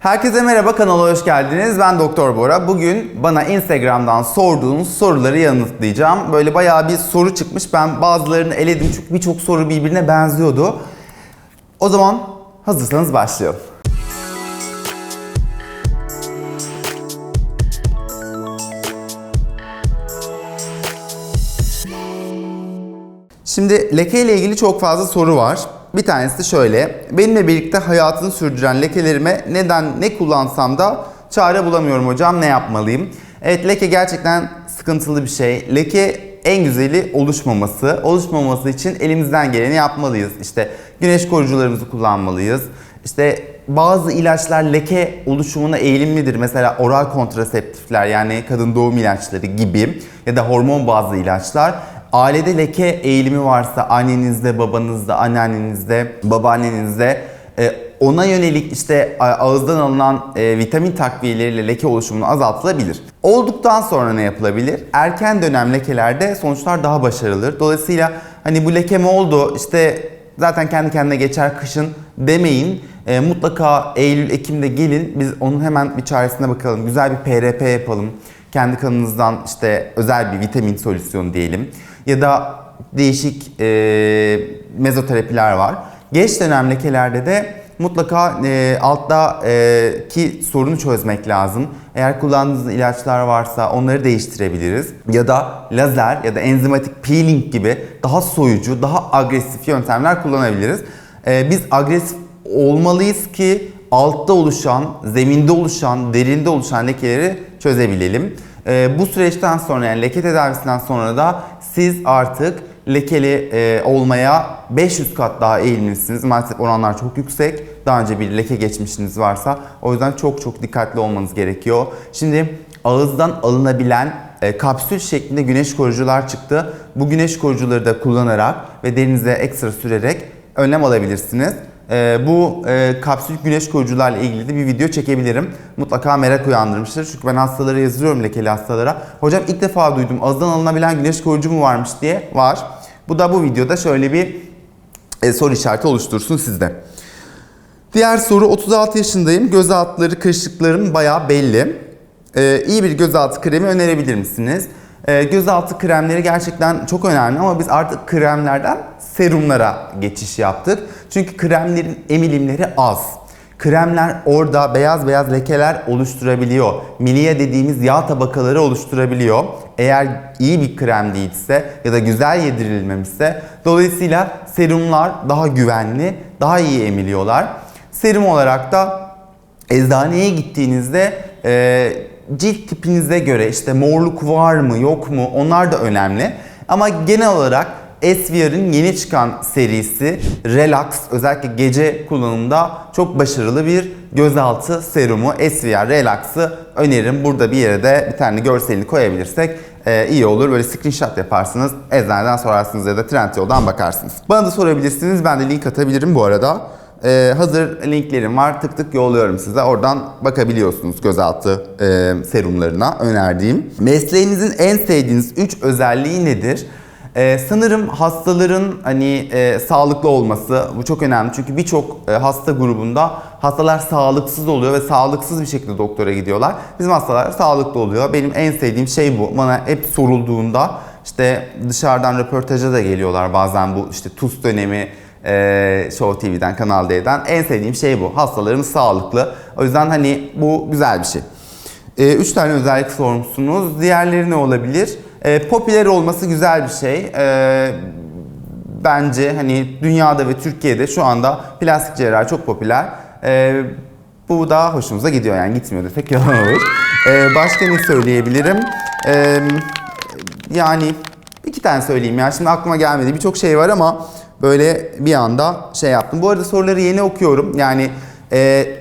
Herkese merhaba kanala hoş geldiniz. Ben Doktor Bora. Bugün bana Instagram'dan sorduğunuz soruları yanıtlayacağım. Böyle bayağı bir soru çıkmış. Ben bazılarını eledim çünkü birçok soru birbirine benziyordu. O zaman hazırsanız başlayalım. Şimdi leke ile ilgili çok fazla soru var. Bir tanesi de şöyle. Benimle birlikte hayatını sürdüren lekelerime neden ne kullansam da çare bulamıyorum hocam ne yapmalıyım? Evet leke gerçekten sıkıntılı bir şey. Leke en güzeli oluşmaması. Oluşmaması için elimizden geleni yapmalıyız. İşte güneş koruyucularımızı kullanmalıyız. İşte bazı ilaçlar leke oluşumuna eğilimlidir. Mesela oral kontraseptifler yani kadın doğum ilaçları gibi ya da hormon bazlı ilaçlar ailede leke eğilimi varsa annenizde, babanızda, anneannenizde, babaannenizde e, ona yönelik işte ağızdan alınan e, vitamin takviyeleriyle leke oluşumunu azaltılabilir. Olduktan sonra ne yapılabilir? Erken dönem lekelerde sonuçlar daha başarılıdır. Dolayısıyla hani bu leke oldu işte zaten kendi kendine geçer kışın demeyin. E, mutlaka Eylül, Ekim'de gelin biz onun hemen bir çaresine bakalım. Güzel bir PRP yapalım. Kendi kanınızdan işte özel bir vitamin solüsyonu diyelim. Ya da değişik e, mezoterapiler var. Geç dönem lekelerde de mutlaka e, altta e, sorunu çözmek lazım. Eğer kullandığınız ilaçlar varsa onları değiştirebiliriz. Ya da lazer ya da enzimatik peeling gibi daha soyucu, daha agresif yöntemler kullanabiliriz. E, biz agresif olmalıyız ki altta oluşan, zeminde oluşan, derinde oluşan lekeleri çözebilelim. Ee, bu süreçten sonra yani leke tedavisinden sonra da siz artık lekeli e, olmaya 500 kat daha eğilimlisiniz. Maalesef oranlar çok yüksek. Daha önce bir leke geçmişiniz varsa o yüzden çok çok dikkatli olmanız gerekiyor. Şimdi ağızdan alınabilen e, kapsül şeklinde güneş koruyucular çıktı. Bu güneş koruyucuları da kullanarak ve derinize ekstra sürerek önlem alabilirsiniz. Ee, bu e, kapsül güneş koruyucularla ilgili de bir video çekebilirim. Mutlaka merak uyandırmıştır. Çünkü ben hastalara yazıyorum lekeli hastalara. Hocam ilk defa duydum ağızdan alınabilen güneş koruyucu mu varmış diye. Var. Bu da bu videoda şöyle bir e, soru işareti oluştursun sizde. Diğer soru 36 yaşındayım. Göz altları, kırışıklarım bayağı belli. Ee, iyi bir gözaltı kremi önerebilir misiniz? Ee, gözaltı kremleri gerçekten çok önemli ama biz artık kremlerden serumlara geçiş yaptık. Çünkü kremlerin emilimleri az. Kremler orada beyaz beyaz lekeler oluşturabiliyor. Milia dediğimiz yağ tabakaları oluşturabiliyor. Eğer iyi bir krem değilse ya da güzel yedirilmemişse dolayısıyla serumlar daha güvenli, daha iyi emiliyorlar. Serum olarak da eczaneye gittiğinizde e, cilt tipinize göre işte morluk var mı yok mu onlar da önemli. Ama genel olarak Esviar'ın yeni çıkan serisi Relax özellikle gece kullanımda çok başarılı bir gözaltı serumu Esviar Relax'ı öneririm. Burada bir yere de bir tane görselini koyabilirsek e, iyi olur. Böyle screenshot yaparsınız. Eczaneden sorarsınız ya da Trendyol'dan bakarsınız. Bana da sorabilirsiniz. Ben de link atabilirim bu arada. Ee, hazır linklerim var. Tık tık yolluyorum size. Oradan bakabiliyorsunuz gözaltı e, serumlarına önerdiğim. Mesleğinizin en sevdiğiniz 3 özelliği nedir? Ee, sanırım hastaların hani e, sağlıklı olması bu çok önemli. Çünkü birçok e, hasta grubunda hastalar sağlıksız oluyor ve sağlıksız bir şekilde doktora gidiyorlar. Bizim hastalar sağlıklı oluyor. Benim en sevdiğim şey bu. Bana hep sorulduğunda işte dışarıdan röportaja da geliyorlar bazen bu işte TUS dönemi e, Show TV'den, Kanal D'den. En sevdiğim şey bu. Hastalarımız sağlıklı. O yüzden hani bu güzel bir şey. E, üç tane özellik sormuşsunuz. Diğerleri ne olabilir? E, popüler olması güzel bir şey. E, bence hani dünyada ve Türkiye'de şu anda plastik cerrahi çok popüler. E, bu da hoşumuza gidiyor yani gitmiyor desek yalan olur. E, başka ne söyleyebilirim? E, yani iki tane söyleyeyim ya şimdi aklıma gelmedi. Birçok şey var ama böyle bir anda şey yaptım. Bu arada soruları yeni okuyorum. Yani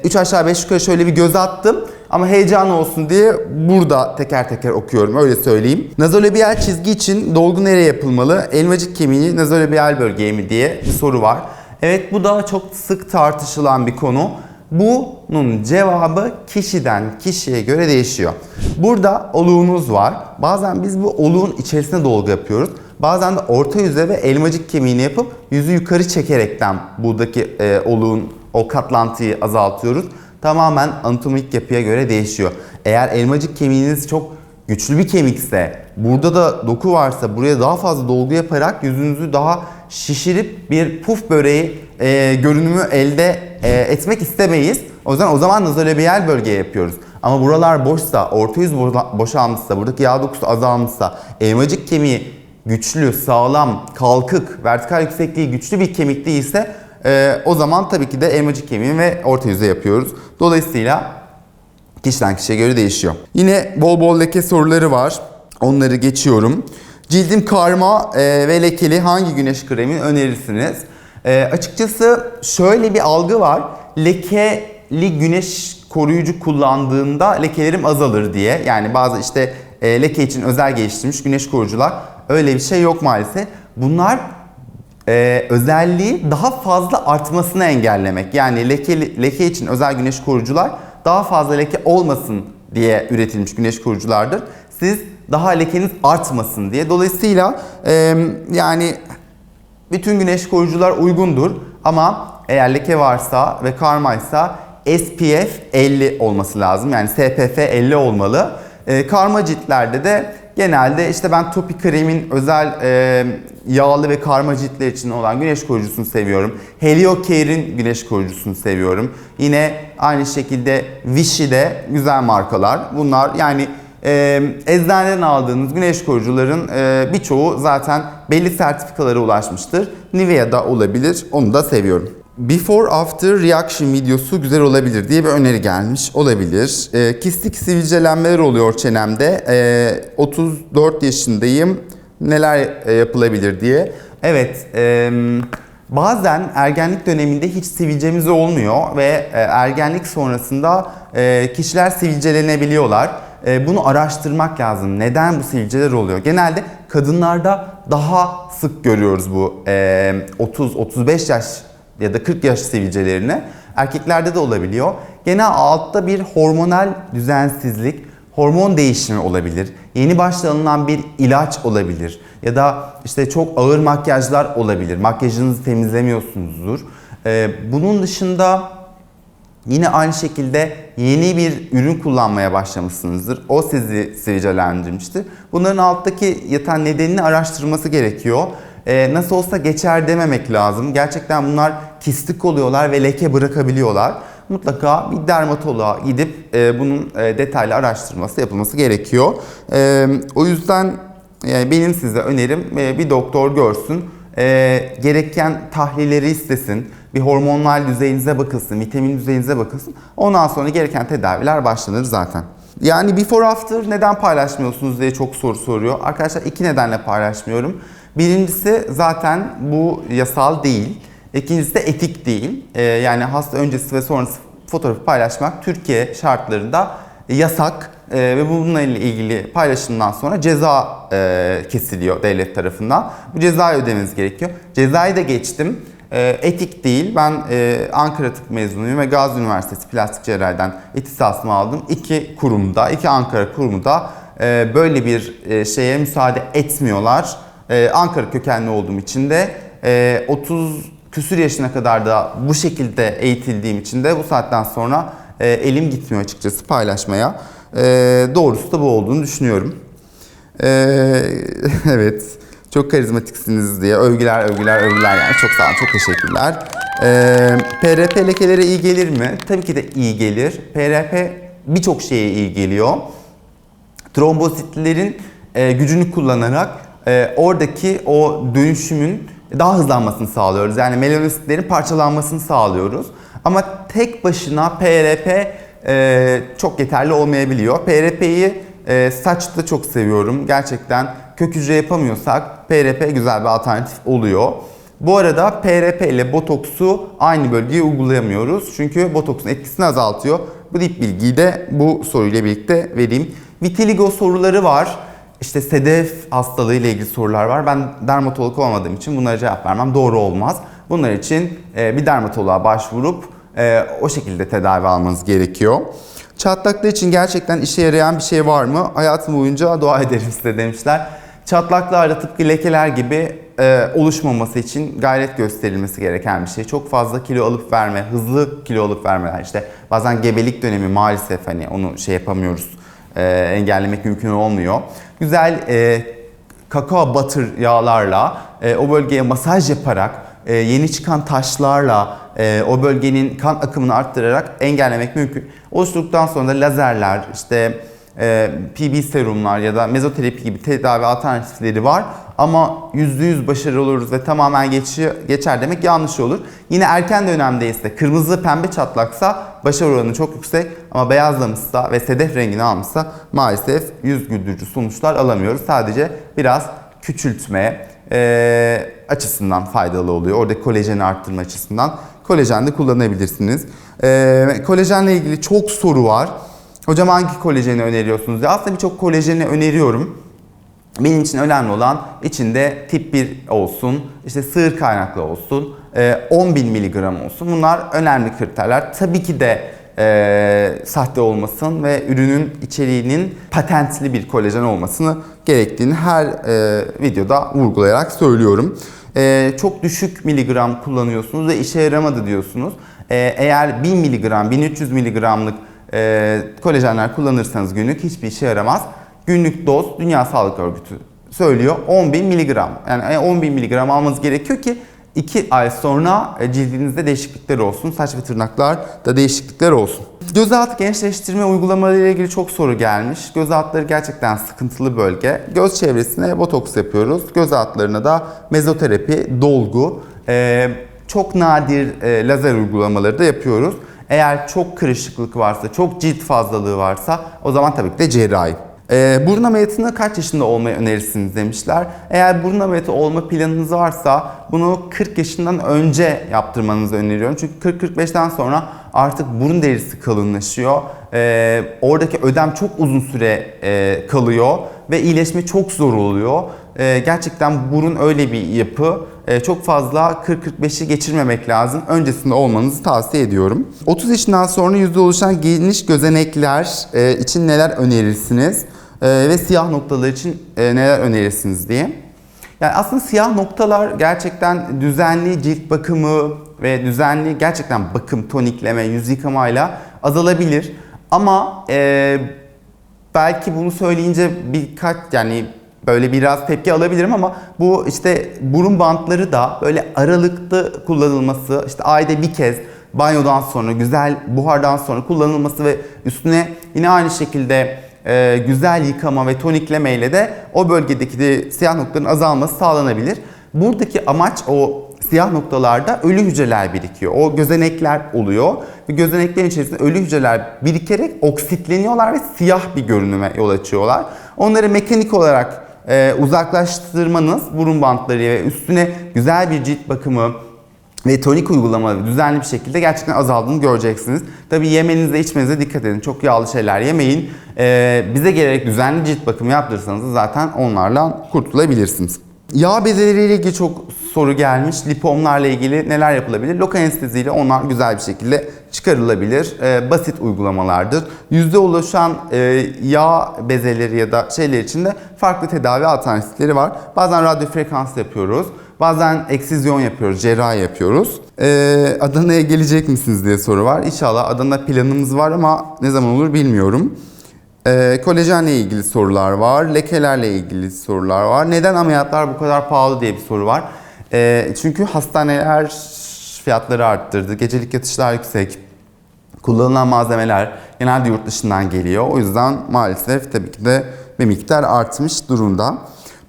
3 aşağı 5 yukarı şöyle bir göz attım. Ama heyecan olsun diye burada teker teker okuyorum öyle söyleyeyim. Nazolabiyal çizgi için dolgu nereye yapılmalı? Elmacık kemiği nazolabiyal bölgeye mi diye bir soru var. Evet bu da çok sık tartışılan bir konu. Bunun cevabı kişiden kişiye göre değişiyor. Burada oluğunuz var. Bazen biz bu oluğun içerisine dolgu yapıyoruz. Bazen de orta yüze ve elmacık kemiğini yapıp yüzü yukarı çekerekten buradaki e, oluğun o katlantıyı azaltıyoruz. tamamen anatomik yapıya göre değişiyor. Eğer elmacık kemiğiniz çok güçlü bir kemikse, burada da doku varsa buraya daha fazla dolgu yaparak yüzünüzü daha şişirip bir puf böreği e, görünümü elde e, etmek istemeyiz. O yüzden o zaman nazolabiyal bölgeye yapıyoruz. Ama buralar boşsa, orta yüz bo- boşalmışsa, buradaki yağ dokusu azalmışsa, elmacık kemiği güçlü, sağlam, kalkık, vertikal yüksekliği güçlü bir kemik değilse e, o zaman tabii ki de elmacık kemiği ve orta yüze yapıyoruz. Dolayısıyla kişiden kişiye göre değişiyor. Yine bol bol leke soruları var. Onları geçiyorum. Cildim karma e, ve lekeli hangi güneş kremi önerirsiniz? E, açıkçası şöyle bir algı var. Lekeli güneş koruyucu kullandığında lekelerim azalır diye. Yani bazı işte e, leke için özel geliştirilmiş güneş koruyucular öyle bir şey yok maalesef. Bunlar e, özelliği daha fazla artmasını engellemek. Yani leke, leke için özel güneş koruyucular daha fazla leke olmasın diye üretilmiş güneş koruyuculardır. Siz daha lekeniz artmasın diye. Dolayısıyla e, yani bütün güneş koruyucular uygundur ama eğer leke varsa ve karmaysa SPF 50 olması lazım. Yani SPF 50 olmalı. E, karma ciltlerde de genelde işte ben Topi Krem'in özel e, yağlı ve karma ciltler için olan güneş koruyucusunu seviyorum. Heliocare'in güneş koruyucusunu seviyorum. Yine aynı şekilde Vichy de güzel markalar. Bunlar yani e, eczaneden aldığınız güneş koruyucuların e, birçoğu zaten belli sertifikalara ulaşmıştır. Nivea'da olabilir. Onu da seviyorum. Before after reaction videosu güzel olabilir diye bir öneri gelmiş. Olabilir. E, kistik sivilcelenmeler oluyor çenemde. E, 34 yaşındayım. Neler e, yapılabilir diye. Evet. E, Bazen ergenlik döneminde hiç sivilcemiz olmuyor ve e, ergenlik sonrasında e, kişiler sivilcelenebiliyorlar. E, Bunu araştırmak lazım. Neden bu sivilceler oluyor? Genelde kadınlarda daha sık görüyoruz bu 30-35 yaş ya da 40 yaş sivilcelerini. Erkeklerde de olabiliyor. Gene altta bir hormonal düzensizlik, hormon değişimi olabilir. Yeni başta alınan bir ilaç olabilir. Ya da işte çok ağır makyajlar olabilir. Makyajınızı temizlemiyorsunuzdur. Ee, bunun dışında yine aynı şekilde yeni bir ürün kullanmaya başlamışsınızdır. O sizi sivilcelendirmiştir. Bunların alttaki yatan nedenini araştırması gerekiyor. Ee, nasıl olsa geçer dememek lazım. Gerçekten bunlar kistik oluyorlar ve leke bırakabiliyorlar mutlaka bir dermatoloğa gidip e, bunun e, detaylı araştırması yapılması gerekiyor. E, o yüzden yani benim size önerim e, bir doktor görsün, e, gereken tahlilleri istesin, bir hormonal düzeyinize bakılsın, vitamin düzeyinize bakılsın. Ondan sonra gereken tedaviler başlanır zaten. Yani before after neden paylaşmıyorsunuz diye çok soru soruyor. Arkadaşlar iki nedenle paylaşmıyorum. Birincisi zaten bu yasal değil. İkincisi de etik değil. Ee, yani hasta öncesi ve sonrası fotoğrafı paylaşmak Türkiye şartlarında yasak Ee, ve bununla ilgili paylaşımdan sonra ceza e, kesiliyor devlet tarafından. Bu cezayı ödemeniz gerekiyor. Cezayı da geçtim. Ee, etik değil. Ben e, Ankara Tıp mezunuyum ve Gazi Üniversitesi Plastik Cerrahi'den ihtisasımı aldım. İki kurumda, iki Ankara kurumu da e, böyle bir e, şeye müsaade etmiyorlar. E, Ankara kökenli olduğum için de e, 30 küsür yaşına kadar da bu şekilde eğitildiğim için de bu saatten sonra e, elim gitmiyor açıkçası paylaşmaya. E, doğrusu da bu olduğunu düşünüyorum. E, evet, çok karizmatiksiniz diye övgüler, övgüler, övgüler yani çok sağ olun, çok teşekkürler. E, PRP lekelere iyi gelir mi? Tabii ki de iyi gelir. PRP birçok şeye iyi geliyor. Trombositlerin e, gücünü kullanarak e, oradaki o dönüşümün daha hızlanmasını sağlıyoruz. Yani melanositlerin parçalanmasını sağlıyoruz. Ama tek başına PRP e, çok yeterli olmayabiliyor. PRP'yi e, saçta çok seviyorum. Gerçekten kök hücre yapamıyorsak PRP güzel bir alternatif oluyor. Bu arada PRP ile botoksu aynı bölgeye uygulayamıyoruz. Çünkü botoksun etkisini azaltıyor. Bu dip bilgiyi de bu soruyla birlikte vereyim. Vitiligo soruları var. İşte sedef hastalığı ile ilgili sorular var. Ben dermatolog olmadığım için bunlara cevap vermem doğru olmaz. Bunlar için e, bir dermatoloğa başvurup e, o şekilde tedavi almanız gerekiyor. Çatlaklar için gerçekten işe yarayan bir şey var mı? Hayatım boyunca dua ederim size demişler. Çatlaklar da tıpkı lekeler gibi e, oluşmaması için gayret gösterilmesi gereken bir şey. Çok fazla kilo alıp verme, hızlı kilo alıp vermeler. İşte bazen gebelik dönemi maalesef hani onu şey yapamıyoruz, engellemek mümkün olmuyor. Güzel e, kakao butter yağlarla e, o bölgeye masaj yaparak e, yeni çıkan taşlarla e, o bölgenin kan akımını arttırarak engellemek mümkün. Oluşturduktan sonra da lazerler, işte e, PB serumlar ya da mezoterapi gibi tedavi alternatifleri var. Ama %100 başarılı oluruz ve tamamen geçi, geçer demek yanlış olur. Yine erken dönemdeyse kırmızı pembe çatlaksa başarı oranı çok yüksek ama beyazlamışsa ve sedef rengini almışsa maalesef yüz güldürücü sonuçlar alamıyoruz. Sadece biraz küçültme e, açısından faydalı oluyor. Orada kolajeni arttırma açısından kolajen de kullanabilirsiniz. E, kolajenle ilgili çok soru var. Hocam hangi kolajeni öneriyorsunuz? Ya aslında birçok kolajeni öneriyorum. Benim için önemli olan içinde tip 1 olsun, işte sığır kaynaklı olsun, e, 10.000 miligram olsun. Bunlar önemli kriterler. Tabii ki de e, sahte olmasın ve ürünün içeriğinin patentli bir kolajen olmasını gerektiğini her e, videoda vurgulayarak söylüyorum. E, çok düşük miligram kullanıyorsunuz ve işe yaramadı diyorsunuz. E, eğer 1000 miligram, 1300 miligramlık e, kolajenler kullanırsanız günlük hiçbir işe yaramaz. Günlük doz Dünya Sağlık Örgütü söylüyor 10.000 miligram. Yani 10.000 miligram almanız gerekiyor ki 2 ay sonra e, cildinizde değişiklikler olsun. Saç ve tırnaklarda değişiklikler olsun. Göz altı gençleştirme uygulamaları ile ilgili çok soru gelmiş. Göz altları gerçekten sıkıntılı bölge. Göz çevresine botoks yapıyoruz. Göz altlarına da mezoterapi, dolgu, e, çok nadir e, lazer uygulamaları da yapıyoruz. Eğer çok kırışıklık varsa, çok cilt fazlalığı varsa o zaman tabii ki de cerrahi. Ee, burun ameliyatını kaç yaşında olmayı önerirsiniz demişler. Eğer burun ameliyatı olma planınız varsa bunu 40 yaşından önce yaptırmanızı öneriyorum. Çünkü 40-45'ten sonra artık burun derisi kalınlaşıyor. Ee, oradaki ödem çok uzun süre e, kalıyor ve iyileşme çok zor oluyor. Ee, gerçekten burun öyle bir yapı. Ee, çok fazla 40-45'i geçirmemek lazım. Öncesinde olmanızı tavsiye ediyorum. 30 yaşından sonra yüzde oluşan geniş gözenekler e, için neler önerirsiniz? E, ve siyah noktalar için e, neler önerirsiniz diye. Yani aslında siyah noktalar gerçekten düzenli cilt bakımı ve düzenli gerçekten bakım, tonikleme, yüz yıkamayla azalabilir. Ama e, belki bunu söyleyince birkaç yani böyle biraz tepki alabilirim ama bu işte burun bantları da böyle aralıklı kullanılması, işte ayda bir kez banyodan sonra, güzel buhardan sonra kullanılması ve üstüne yine aynı şekilde e, güzel yıkama ve tonikleme ile de o bölgedeki de siyah noktaların azalması sağlanabilir. Buradaki amaç o siyah noktalarda ölü hücreler birikiyor. O gözenekler oluyor ve gözeneklerin içerisinde ölü hücreler birikerek oksitleniyorlar ve siyah bir görünüme yol açıyorlar. Onları mekanik olarak e, uzaklaştırmanız burun bantları ve üstüne güzel bir cilt bakımı ve tonik uygulamaları düzenli bir şekilde gerçekten azaldığını göreceksiniz. Tabii yemenize içmenize dikkat edin. Çok yağlı şeyler yemeyin. Ee, bize gelerek düzenli cilt bakımı yaptırırsanız zaten onlarla kurtulabilirsiniz. Yağ bezeleriyle ilgili çok soru gelmiş. Lipomlarla ilgili neler yapılabilir? Lokal anesteziyle onlar güzel bir şekilde çıkarılabilir. Ee, basit uygulamalardır. Yüzde ulaşan e, yağ bezeleri ya da şeyler için de farklı tedavi alternatifleri var. Bazen radyo frekans yapıyoruz. Bazen eksizyon yapıyoruz, cerrahi yapıyoruz. Ee, Adana'ya gelecek misiniz diye soru var. İnşallah Adana planımız var ama ne zaman olur bilmiyorum. Ee, kolajenle ilgili sorular var, lekelerle ilgili sorular var. Neden ameliyatlar bu kadar pahalı diye bir soru var. Ee, çünkü hastaneler fiyatları arttırdı, gecelik yatışlar yüksek, kullanılan malzemeler genelde yurt dışından geliyor. O yüzden maalesef tabii ki de bir miktar artmış durumda.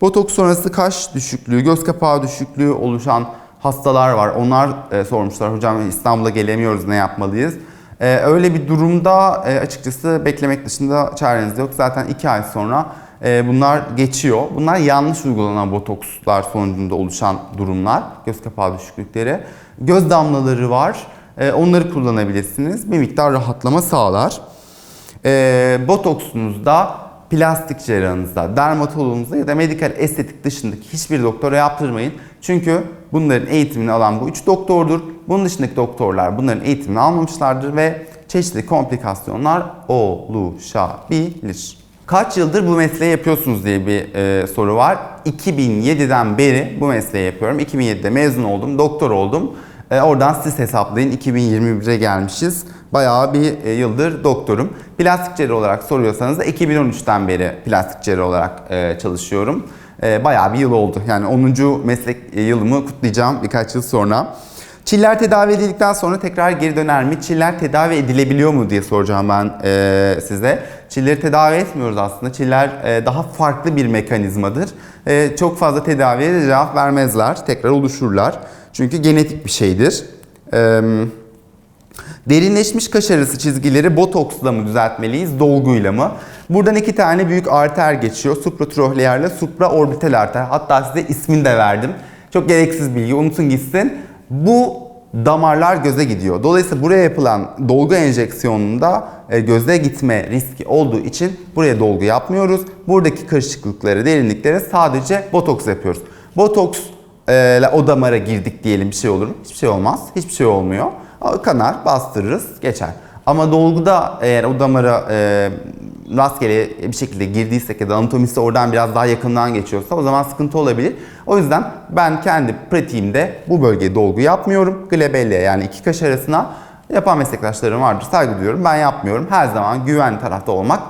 Botoks sonrası kaş düşüklüğü, göz kapağı düşüklüğü oluşan hastalar var. Onlar e, sormuşlar hocam İstanbul'a gelemiyoruz ne yapmalıyız? E, öyle bir durumda e, açıkçası beklemek dışında çareniz yok. Zaten 2 ay sonra e, bunlar geçiyor. Bunlar yanlış uygulanan botokslar sonucunda oluşan durumlar. Göz kapağı düşüklükleri. Göz damlaları var. E, onları kullanabilirsiniz. Bir miktar rahatlama sağlar. E, botoksunuzda plastik cerrahınızda, dermatologunuzda ya da medikal estetik dışındaki hiçbir doktora yaptırmayın. Çünkü bunların eğitimini alan bu üç doktordur. Bunun dışındaki doktorlar bunların eğitimini almamışlardır ve çeşitli komplikasyonlar oluşabilir. Kaç yıldır bu mesleği yapıyorsunuz diye bir e, soru var. 2007'den beri bu mesleği yapıyorum. 2007'de mezun oldum, doktor oldum. E, oradan siz hesaplayın 2021'e gelmişiz. Bayağı bir e, yıldır doktorum. Plastik cerrah olarak soruyorsanız da 2013'ten beri plastik cerrah olarak e, çalışıyorum. E, bayağı bir yıl oldu. Yani 10. meslek e, yılımı kutlayacağım birkaç yıl sonra. Çiller tedavi edildikten sonra tekrar geri döner mi? Çiller tedavi edilebiliyor mu diye soracağım ben e, size. Çilleri tedavi etmiyoruz aslında. Çiller e, daha farklı bir mekanizmadır. E, çok fazla tedaviye de cevap vermezler. Tekrar oluşurlar. Çünkü genetik bir şeydir. E, derinleşmiş kaş arası çizgileri botoksla mı düzeltmeliyiz, dolguyla mı? Buradan iki tane büyük arter geçiyor. Supratrohleer ile supraorbital arter. Hatta size ismini de verdim. Çok gereksiz bilgi. Unutun gitsin. Bu damarlar göze gidiyor. Dolayısıyla buraya yapılan dolgu enjeksiyonunda e, göze gitme riski olduğu için buraya dolgu yapmıyoruz. Buradaki karışıklıkları, derinlikleri sadece botoks yapıyoruz. Botoks e, o damara girdik diyelim bir şey olur mu? Hiçbir şey olmaz. Hiçbir şey olmuyor. Kanar, bastırırız, geçer. Ama dolguda eğer o damara e, rastgele bir şekilde girdiysek ya da anatomisi oradan biraz daha yakından geçiyorsa o zaman sıkıntı olabilir. O yüzden ben kendi pratiğimde bu bölgeye dolgu yapmıyorum. Glabelle yani iki kaş arasına yapan meslektaşlarım vardır. Saygı duyuyorum. Ben yapmıyorum. Her zaman güven tarafta olmak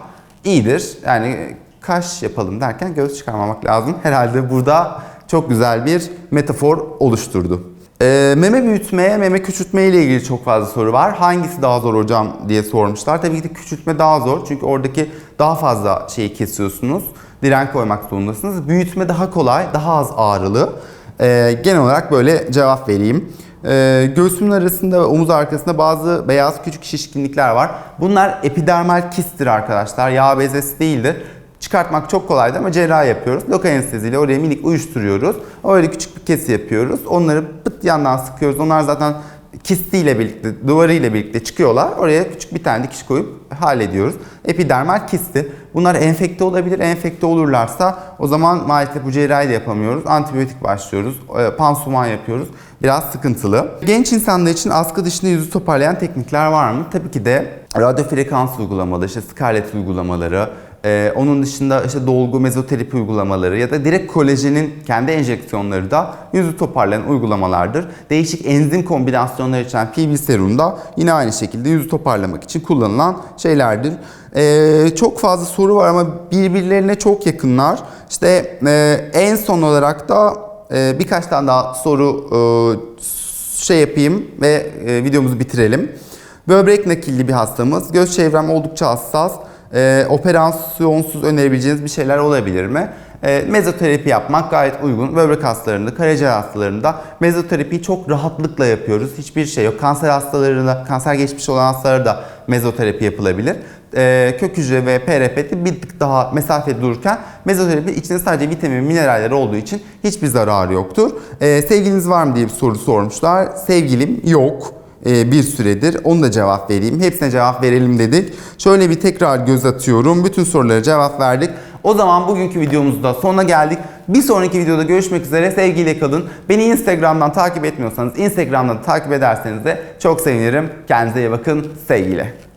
iyidir. Yani kaş yapalım derken göz çıkarmamak lazım. Herhalde burada çok güzel bir metafor oluşturdu. Ee, meme büyütmeye, meme küçültme ile ilgili çok fazla soru var. Hangisi daha zor hocam diye sormuşlar. Tabii ki de küçültme daha zor. Çünkü oradaki daha fazla şeyi kesiyorsunuz. Diren koymak zorundasınız. Büyütme daha kolay, daha az ağrılı. Ee, genel olarak böyle cevap vereyim. Ee, göğsümün arasında ve omuz arkasında bazı beyaz küçük şişkinlikler var. Bunlar epidermal kisttir arkadaşlar. Yağ bezesi değildir. Çıkartmak çok kolaydı ama cerrahi yapıyoruz. Lokal anesteziyle oraya minik uyuşturuyoruz. Öyle küçük bir kesi yapıyoruz. Onları pıt yandan sıkıyoruz. Onlar zaten kistiyle birlikte, duvarıyla birlikte çıkıyorlar. Oraya küçük bir tane dikiş koyup hallediyoruz. Epidermal kisti. Bunlar enfekte olabilir. Enfekte olurlarsa o zaman maalesef bu cerrahi de yapamıyoruz. Antibiyotik başlıyoruz. e, Pansuman yapıyoruz. Biraz sıkıntılı. Genç insanlar için askı dışında yüzü toparlayan teknikler var mı? Tabii ki de radyo frekans uygulamaları, işte scarlett uygulamaları, ee, onun dışında işte dolgu mezoterapi uygulamaları ya da direkt kolajenin kendi enjeksiyonları da yüzü toparlayan uygulamalardır. Değişik enzim kombinasyonları içeren PB serum da yine aynı şekilde yüzü toparlamak için kullanılan şeylerdir. Ee, çok fazla soru var ama birbirlerine çok yakınlar. İşte e, en son olarak da e, birkaç tane daha soru e, şey yapayım ve e, videomuzu bitirelim. Böbrek nakilli bir hastamız. Göz çevrem oldukça hassas. Ee, operasyonsuz önerebileceğiniz bir şeyler olabilir mi? Ee, mezoterapi yapmak gayet uygun. Böbrek hastalarında, karaciğer hastalarında mezoterapiyi çok rahatlıkla yapıyoruz. Hiçbir şey yok. Kanser hastalarında, kanser geçmiş olan hastalara da mezoterapi yapılabilir. Ee, kök hücre ve PRP'de bir tık daha mesafede dururken mezoterapi içinde sadece vitamin, mineraller olduğu için hiçbir zararı yoktur. Ee, sevgiliniz var mı diye bir soru sormuşlar. Sevgilim yok e, bir süredir. Onu da cevap vereyim. Hepsine cevap verelim dedik. Şöyle bir tekrar göz atıyorum. Bütün sorulara cevap verdik. O zaman bugünkü videomuzda sonuna geldik. Bir sonraki videoda görüşmek üzere. Sevgiyle kalın. Beni Instagram'dan takip etmiyorsanız Instagram'dan takip ederseniz de çok sevinirim. Kendinize iyi bakın. Sevgiyle.